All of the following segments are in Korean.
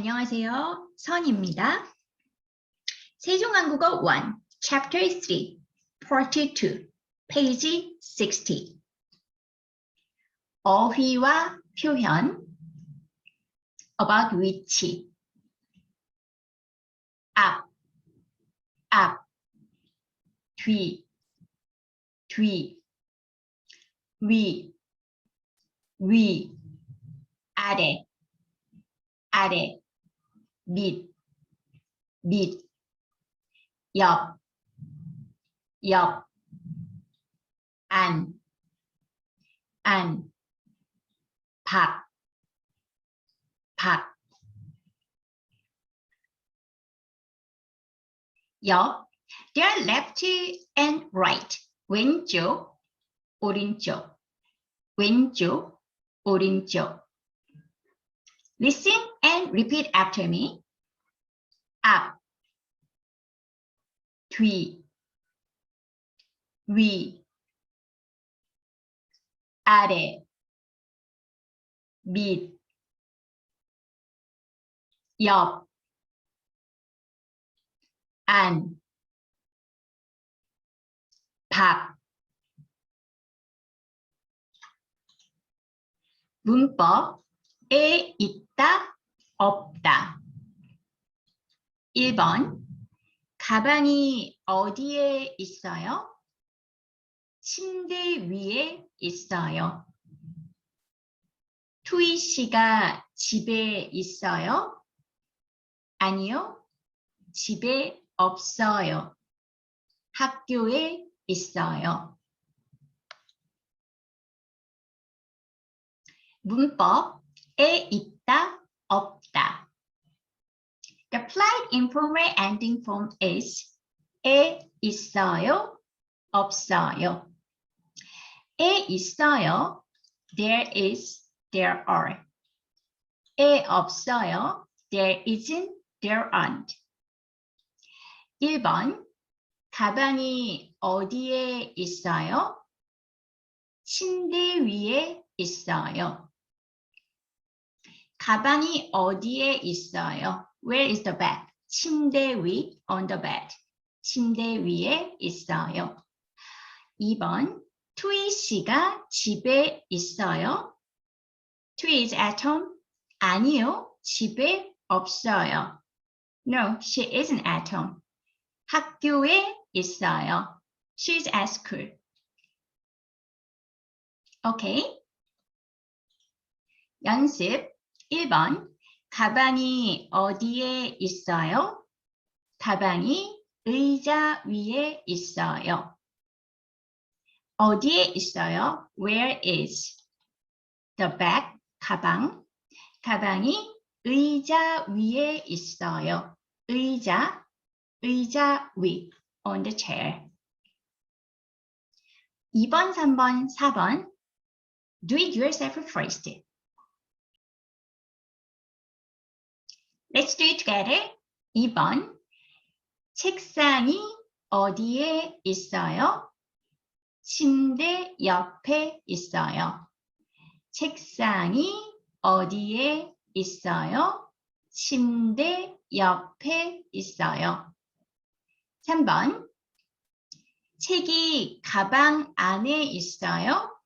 안녕하세요. 선입니다. 세종한국어 1, Chapter 3, Part 2, Page 60. 어휘와 표현 about which 앞, 앞, 뒤, 뒤, 위, 위, 아래, 아래, 밑, 밑, 옆, 옆, 안, 안, 밖, 밖, 옆, they are left and right, 왼쪽, 오른쪽, 왼쪽, 오른쪽. Listen and repeat after me. 앞, 뒤, 위, 아래, 밑, 옆, 안, 밖. 문법 에 있다, 없다. 1번. 가방이 어디에 있어요? 침대 위에 있어요. 투이 씨가 집에 있어요? 아니요. 집에 없어요. 학교에 있어요. 문법 에 있다, 없다. The applied informal ending form is 에 있어요, 없어요. 에 있어요, there is, there are. 에 없어요, there isn't, there aren't. 1번, 가방이 어디에 있어요? 침대 위에 있어요. 가방이 어디에 있어요? Where is the bag? 침대 위, on the bed. 침대 위에 있어요. 2번, 투이 씨가 집에 있어요. 투이 is at home? 아니요, 집에 없어요. No, she isn't at home. 학교에 있어요. She's at school. 오케이. 연습 1번. 가방이 어디에 있어요? 가방이 의자 위에 있어요. 어디에 있어요? Where is the bag? 가방. 가방이 의자 위에 있어요. 의자, 의자 위. On the chair. 2번, 3번, 4번. Do it yourself first. Let's do it together. 2번. 책상이 어디에 있어요? 침대 옆에 있어요. 책상이 어디에 있어요? 침대 옆에 있어요. 3번. 책이 가방 안에 있어요?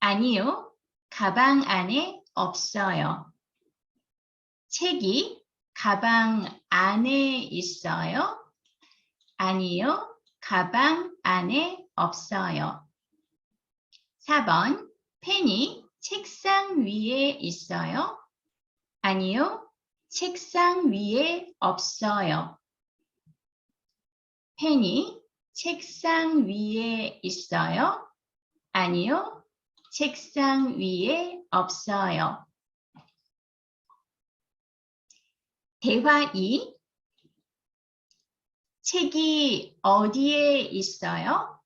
아니요. 가방 안에 없어요. 책이 가방 안에 있어요? 아니요. 가방 안에 없어요. 4번. 펜이 책상 위에 있어요? 아니요. 책상 위에 없어요. 펜이 책상 위에 있어요? 아니요. 책상 위에 없어요. 대화 2. 책이 어디에 있어요?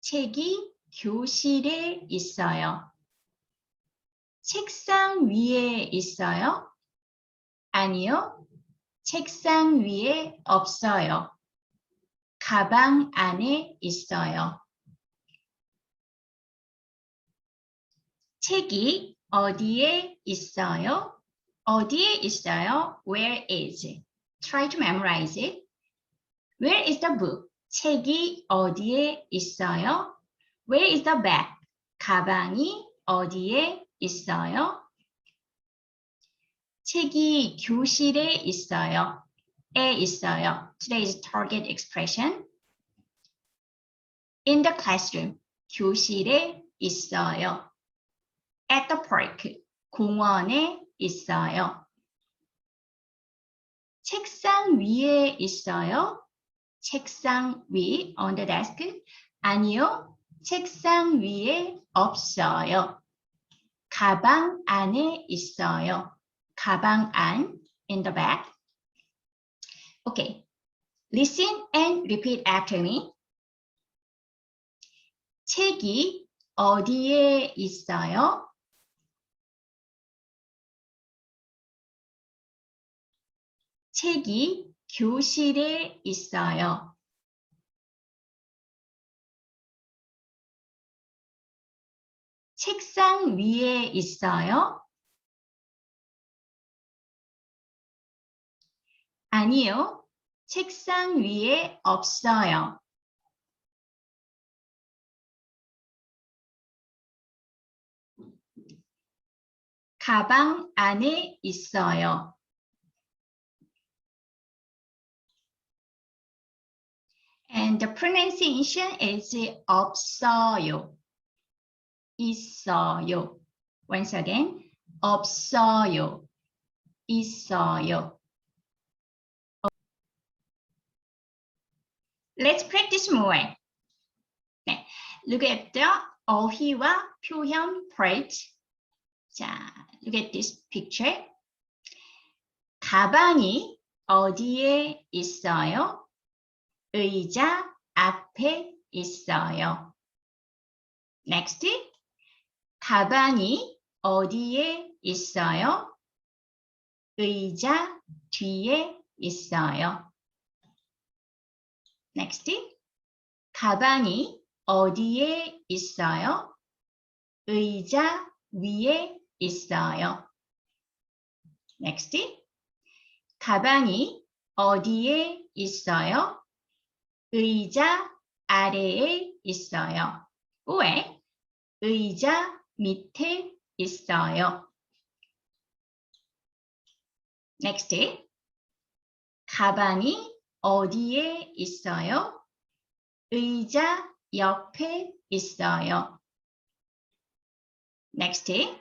책이 교실에 있어요. 책상 위에 있어요? 아니요. 책상 위에 없어요. 가방 안에 있어요. 책이 어디에 있어요? 어디에 있어요? Where is? Try to memorize it. Where is the book? 책이 어디에 있어요? Where is the bag? 가방이 어디에 있어요? 책이 교실에 있어요. 에 있어요. Today's target expression. In the classroom. 교실에 있어요. At the park. 공원에 있어요. 책상 위에 있어요. 책상 위 on the desk. 아니요. 책상 위에 없어요. 가방 안에 있어요. 가방 안 in the bag. Okay. Listen and repeat after me. 책이 어디에 있어요? 책이 교실에 있어요. 책상 위에 있어요? 아니요. 책상 위에 없어요. 가방 안에 있어요. And the pronunciation is 없어요. 있어요. Once again, 없어요. 있어요. Let's practice more. 네, look at the 어휘와 표현 part. 자, look at this picture. 가방이 어디에 있어요? 의자 앞에 있어요. Next. 가방이 어디에 있어요? 의자 뒤에 있어요. Next. 가방이 어디에 있어요? 의자 위에 있어요. Next. 가방이 어디에 있어요? 의자 아래에 있어요. 왜? 의자 밑에 있어요. Next. 가방이 어디에 있어요? 의자 옆에 있어요. Next.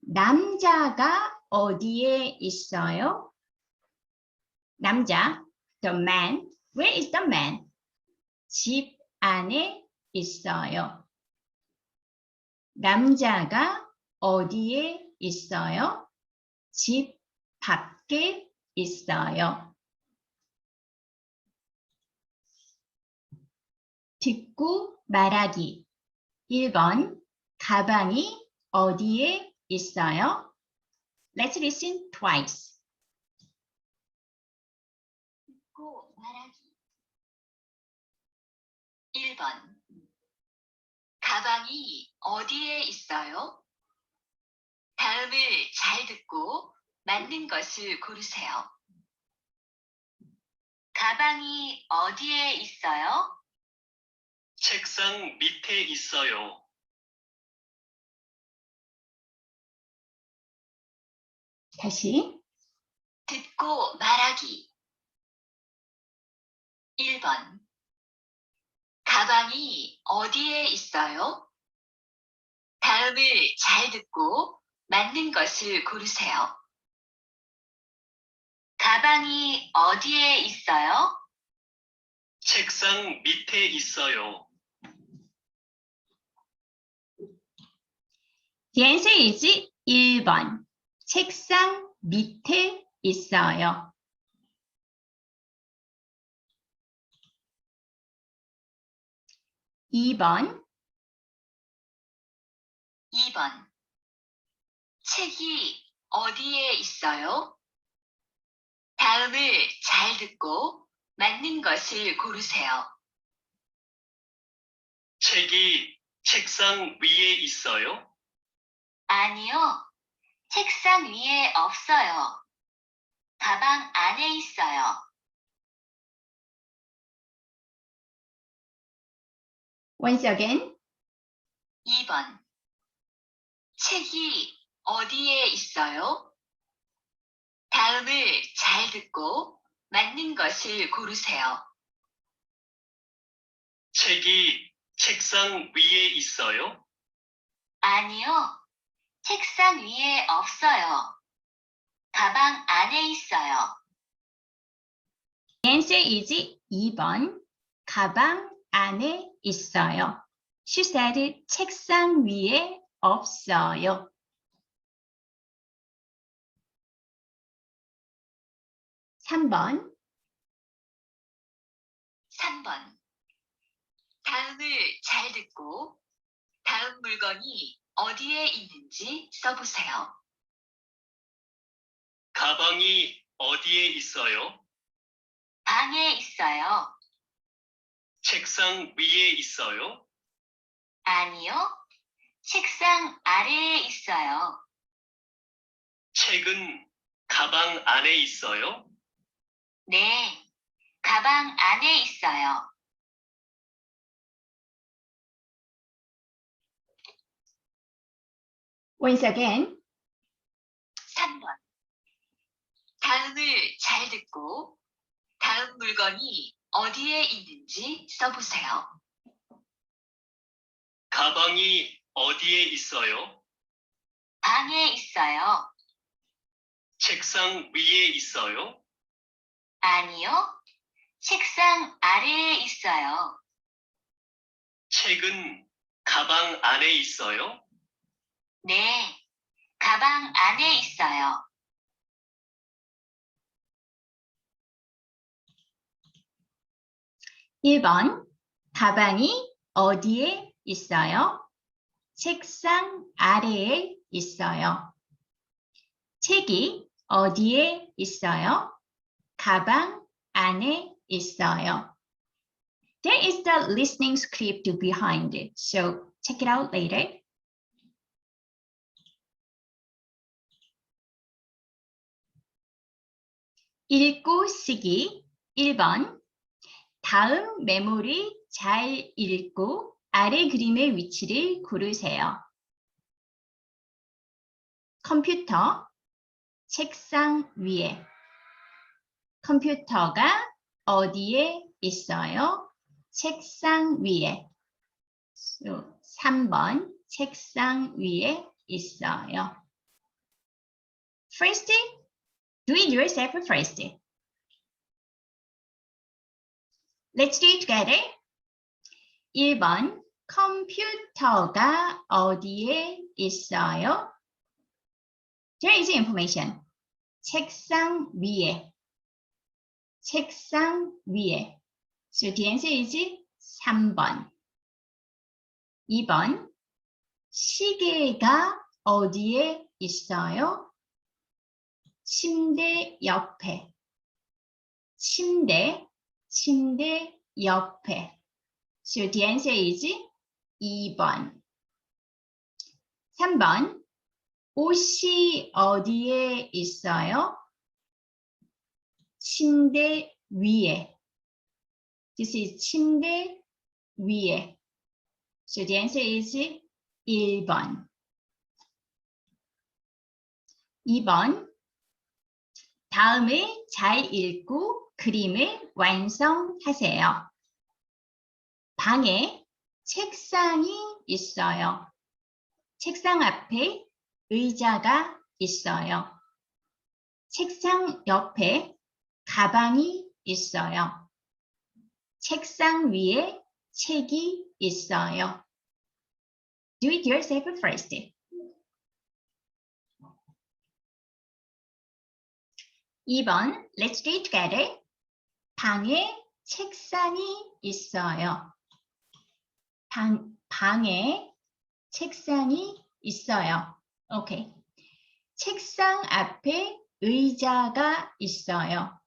남자가 어디에 있어요? 남자, the man. Where is the man? 집 안에 있어요. 남자가 어디에 있어요? 집 밖에 있어요. 듣고 말하기. 1번 가방이 어디에 있어요? Let's listen twice. 듣고 말하기. 1번 가방이 어디에 있어요? 다음을 잘 듣고 맞는 것을 고르세요. 가방이 어디에 있어요? 책상 밑에 있어요. 다시 듣고 말하기. 1번 가방이 어디에 있어요? 다음을 잘 듣고 맞는 것을 고르세요. 가방이 어디에 있어요? 책상 밑에 있어요. Answer is 1번. 책상 밑에 있어요. 이번 2번 책이 어디에 있어요? 다음을 잘 듣고 맞는 것을 고르세요. 책이 책상 위에 있어요. 아니요. 책상 위에 없어요. 가방 안에 있어요. Once again. 2번. 책이 어디에 있어요? 다음을 잘 듣고 맞는 것을 고르세요. 책이 책상 위에 있어요? 아니요. 책상 위에 없어요. 가방 안에 있어요. Answer is 2번. 가방 안에 있어요. She said 책상 위에 없어요. 삼번 3번. 다음을 잘 듣고 다음 물건이 어디에 있는지 써보세요. 가방이 어디에 있어요? 방에 있어요. 책상 위에 있어요? 아니요. 책상 아래에 있어요. 책은 가방 안에 있어요? 네. 가방 안에 있어요. Once again. 3번. 다음을 잘 듣고 다음 물건이 어디에 있는지 써보세요. 가방이 어디에 있어요? 방에 있어요. 책상 위에 있어요? 아니요. 책상 아래에 있어요. 책은 가방 안에 있어요? 네. 가방 안에 있어요. 일번 가방이 어디에 있어요? 책상 아래에 있어요. 책이 어디에 있어요? 가방 안에 있어요. There is the listening script behind it, so check it out later. 읽고 쓰기 1번 다음 메모를 잘 읽고 아래 그림의 위치를 고르세요. 컴퓨터, 책상 위에. 컴퓨터가 어디에 있어요? 책상 위에. So, 3번, 책상 위에 있어요. First, do it yourself first. Let's do it together. 1번, 컴퓨터가 어디에 있어요? There is information. 책상 위에. 책상 위에. So the answer is 3번. 2번, 시계가 어디에 있어요? 침대 옆에. 침대, 침대 옆에. Answer is 2번. 3번. 옷이 어디에 있어요? 침대 위에. This is 침대 위에. So the answer is 1번. 2번. 다음을 잘 읽고 그림을 완성하세요. 방에 책상이 있어요. 책상 앞에 의자가 있어요. 책상 옆에 가방이 있어요. 책상 위에 책이 있어요. Do it yourself first. 2번, let's do it together. 방에 책상이 있어요. 방, 방에 책상이 있어요. 오케이. 책상 앞에 의자가 있어요.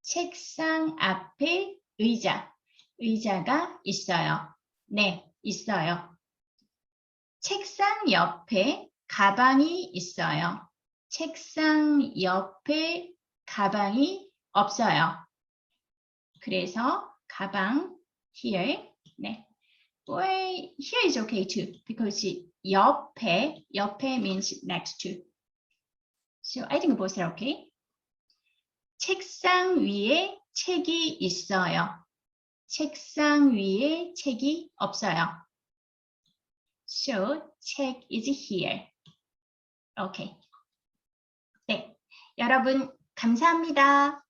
책상 앞에 의자, 의자가 있어요. 네, 있어요. 책상 옆에 가방이 있어요. 책상 옆에 가방이 없어요. 그래서 가방 here. 네. Or here is okay too because 옆에 옆에 means next to. So I think both are okay. 책상 위에 책이 있어요. 책상 위에 책이 없어요. So 책 is here. Okay. 네. 여러분 감사합니다.